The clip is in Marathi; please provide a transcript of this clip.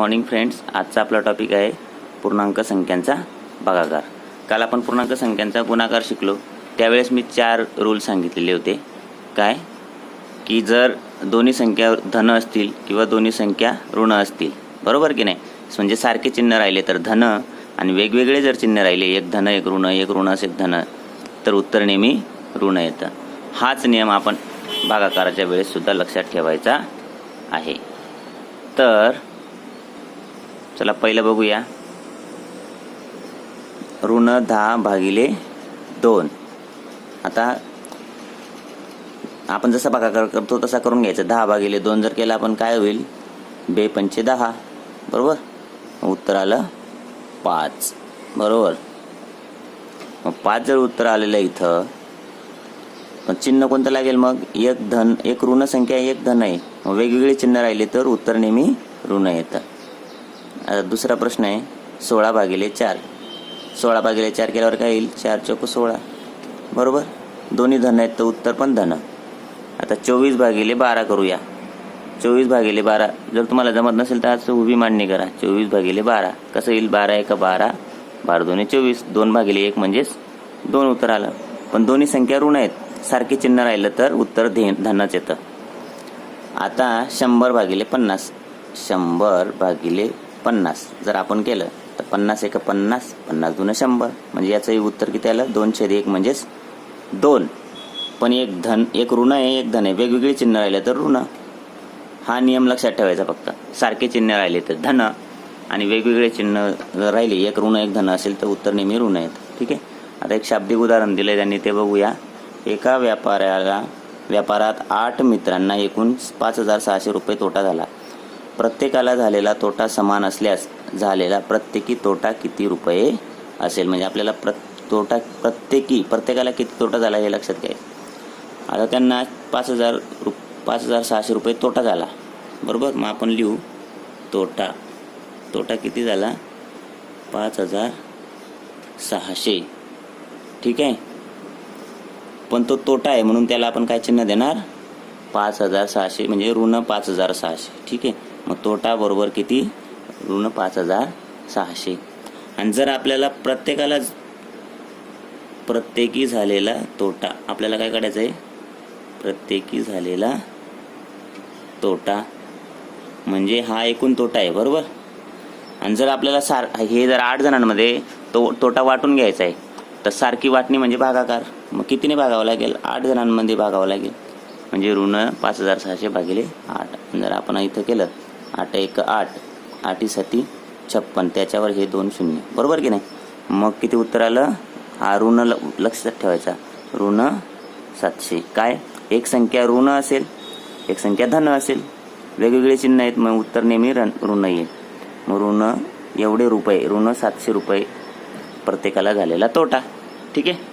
मॉर्निंग फ्रेंड्स आजचा आपला टॉपिक आहे पूर्णांक संख्यांचा भागाकार. काल आपण पूर्णांक संख्यांचा गुणाकार शिकलो. त्यावेळेस मी चार रूल सांगितलेले होते. काय? की जर दोन्ही संख्या धन असतील किंवा दोन्ही संख्या ऋण असतील. बरोबर की नाही? म्हणजे सारखे चिन्ह राहिले तर धन आणि वेगवेगळे जर चिन्ह राहिले एक धन एक ऋण एक ऋण एक धन तर उत्तर नेहमी ऋण येतं. हाच नियम आपण भागाकाराच्या वेळेस सुद्धा लक्षात ठेवायचा आहे. तर चला पहिलं बघूया. ऋण दहा भागिले दोन. आता आपण जसा भागाकार करतो तसा करून घ्यायचा. दहा भागिले दोन जर केला आपण काय होईल? बे पंचे दहा. बरोबर? उत्तर आलं पाच. बरोबर? मग पाच जर उत्तर आलेलं आहे इथं मग चिन्ह कोणतं लागेल मग? एक धन एक ऋण संख्या एक धन आहे. मग वेगवेगळे चिन्ह राहिले तर उत्तर नेहमी ऋण येतं. आता दुसरा प्रश्न आहे सोळा भागिले चार. सोळा भागिले चार केल्यावर काय येईल? चार चौक सोळा. बरोबर? दोन्ही धन आहेत तर उत्तर पण धन. आता चोवीस भागिले बारा करूया. चोवीस भागिले बारा जर तुम्हाला जमत नसेल तर आज उभी मांडणी करा. चोवीस भागिले बारा. कसं येईल? बारा एका बारा. बारा दोन्ही चोवीस. दोन भागिले एक म्हणजेच दोन उत्तर आलं. पण दोन्ही संख्या ऋण आहेत. सारखे चिन्ह राहिलं तर उत्तर धे धनच येतं. आता शंभर भागिले पन्नास. शंभर भागिले पन्नास. जर आपण केलं तर पन्नास एक पन्नास पन्नास दोन शंभर. म्हणजे याचंही उत्तर किती आलं? दोन छेद एक म्हणजेच दोन. पण एक धन एक ऋण आहे एक धन आहे. वेगवेगळे चिन्ह राहिले तर ऋण. हा नियम लक्षात ठेवायचा फक्त. सारखे चिन्ह राहिले तर धन. आणि वेगवेगळे चिन्ह जर राहिले एक ऋण एक धन असेल तर उत्तर नेहमी ऋण आहेत. ठीक आहे? आता एक शाब्दिक उदाहरण दिलं त्यांनी ते बघूया. एका व्यापाऱ्याला व्यापारात आठ मित्रांना एकूण पाच हजार सहाशे रुपये तोटा झाला. प्रत्येकाला झालेला तोटा समान असल्यास झालेला प्रत्येकी तोटा किती रुपये असेल? म्हणजे आपल्याला प्र तोटा प्रत्येकी प्रत्येकाला किती तोटा झाला हे लक्षात घ्यायचं आता त्यांना पाच हजार रु पाच हजार सहाशे रुपये तोटा झाला. बरोबर? मग आपण लिहू. तोटा. तोटा किती झाला? पाच हजार सहाशे. ठीक आहे? पण तो तोटा आहे म्हणून त्याला आपण काय चिन्ह देणार? पाच हजार सहाशे म्हणजे ऋण पाच हजार सहाशे. ठीक आहे? मग तोटा बरोबर किती? ऋण पाच हजार सहाशे. आणि जर आपल्याला प्रत्येकाला प्रत्येकी झालेला तोटा आपल्याला काय काढायचं आहे प्रत्येकी झालेला तोटा. म्हणजे हा एकूण तोटा आहे बरोबर? आणि जर आपल्याला सार हे जर आठ जणांमध्ये तो तोटा वाटून घ्यायचा आहे तर सारखी वाटणी म्हणजे भागाकार. मग कितीने भागावं लागेल? आठ जणांमध्ये भागावं लागेल. म्हणजे ऋण पाच हजार सहाशे भागिले आठ. जर आपण इथं केलं आठ एक आठ आठीसाठी छप्पन त्याच्यावर हे दोन शून्य. बरोबर की नाही? मग किती उत्तर आलं? हा ऋण ल लक्षात ठेवायचा. ऋण सातशे. काय? एक संख्या ऋण असेल एक संख्या धन असेल. वेगवेगळे चिन्ह आहेत मग उत्तर नेहमी रन ऋण येईल. मग ऋण एवढे रुपये ऋण सातशे रुपये प्रत्येकाला झालेला तोटा. ठीक आहे?